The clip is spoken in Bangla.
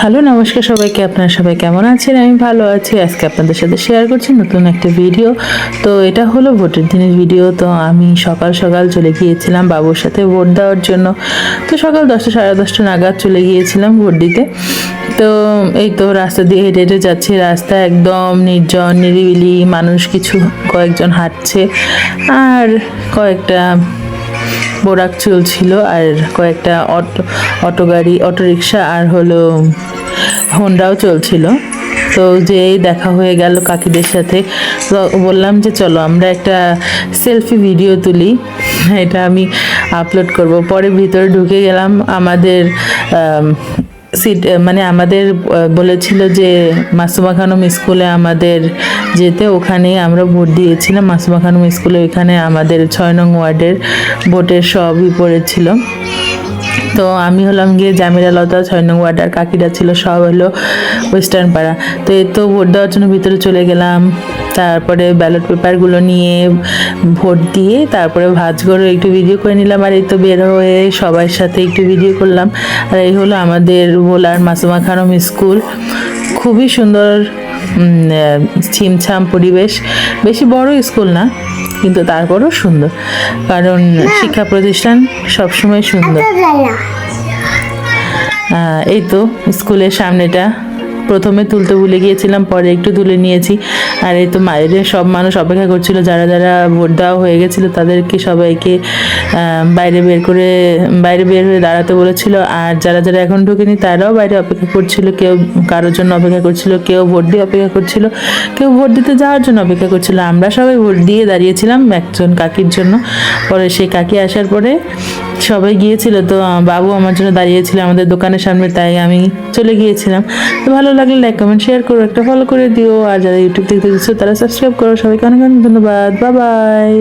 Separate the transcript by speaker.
Speaker 1: হ্যালো, নমস্কার সবাইকে। আপনারা সবাই কেমন আছেন? আমি ভালো আছি। আজকে আপনাদের সাথে শেয়ার করছি নতুন একটা ভিডিও তো এটা হলো ভোটের দিনের ভিডিও তো আমি সকাল সকাল চলে গিয়েছিলাম বাবুর সাথে ভোট দেওয়ার জন্য। তো সকাল দশটা, সাড়ে দশটা নাগাদ চলে গিয়েছিলাম ভোট দিতে। তো এই তো রাস্তা দিয়ে হেঁটে হেঁটে যাচ্ছি। রাস্তা একদম নির্জন, নিরিবিলি। মানুষ কিছু কয়েকজন হাঁটছে। আর কয়েকটা বোরাক চলছিল আর কয়েকটা অটো অটো গাড়ি অটো রিক্সা আর হলো হোন্ডাও চলছিল। তো যেই দেখা হয়ে গেল কাকিদের সাথে তো বললাম যে চলো আমরা একটা সেলফি ভিডিও তুলি। এটা আমি আপলোড করব। পরে ভিতরে ঢুকে গেলাম আমাদের আম, সিট মানে আমাদের বলেছিল যে মাসুমা খানম স্কুলে আমাদের যেতে ওখানে আমরা ভোট দিয়েছিলাম। মাসুমা খানম স্কুলে ওইখানে আমাদের ছয় নং ওয়ার্ডের ভোটের সবই পড়েছিল। তো আমি হলাম গিয়ে জামিরা লতা, ছয় নং ওয়ার্ডার কাকিরা ছিল, সব হলো ওয়েস্টার্ন পাড়া। তো এ তো ভোট দেওয়ার জন্য ভিতরে চলে গেলাম। তারপরে ব্যালট পেপারগুলো নিয়ে ভোট দিয়ে তারপরে ভাজ করে একটু ভিডিও করে নিলাম। আর এই তো বের হয়ে সবার সাথে একটু ভিডিও করলাম। আর এই হলো আমাদের ভোলার মাসুমা খানম স্কুল। খুবই সুন্দর ছিমছাম পরিবেশ। বেশি বড় স্কুল না কিন্তু তারপরও সুন্দর। কারণ শিক্ষা প্রতিষ্ঠান সবসময় সুন্দর। এই তো স্কুলের সামনেটা। প্রথমে তুলতে ভুলে গিয়েছিলাম, পরে একটু তুলে নিয়েছি। আর এই তো বাইরে সব মানুষ অপেক্ষা করছিল, যারা যারা ভোট দেওয়া হয়ে গেছিল তাদেরকে সবাইকে বাইরে বের করে, বাইরে বের হয়ে দাঁড়াতে বলেছিল। আর যারা যারা এখন ঢুকেনি তারাও বাইরে অপেক্ষা করছিল, কেউ কারোর জন্য অপেক্ষা করছিল, কেউ ভোট দিয়ে অপেক্ষা করছিল, কেউ ভোট দিতে যাওয়ার জন্য অপেক্ষা করছিল। আমরা সবাই ভোট দিয়ে দাঁড়িয়েছিলাম একজন কাকির জন্য। পরে সেই কাকি আসার পরে সবাই গিয়েছিল তো বাবু আমার জন্য দাঁড়িয়েছিল আমাদের দোকানের সামনে, তাই আমি চলে গিয়েছিলাম। তো ভালো লাগলে লাইক কমেন্ট শেয়ার করো, একটা ফলো করে দিও। আর যারা ইউটিউব থেকে দেখছ তারা সাবস্ক্রাইব করো। সবাইকে অনেক অনেক ধন্যবাদ। বাবাই বাই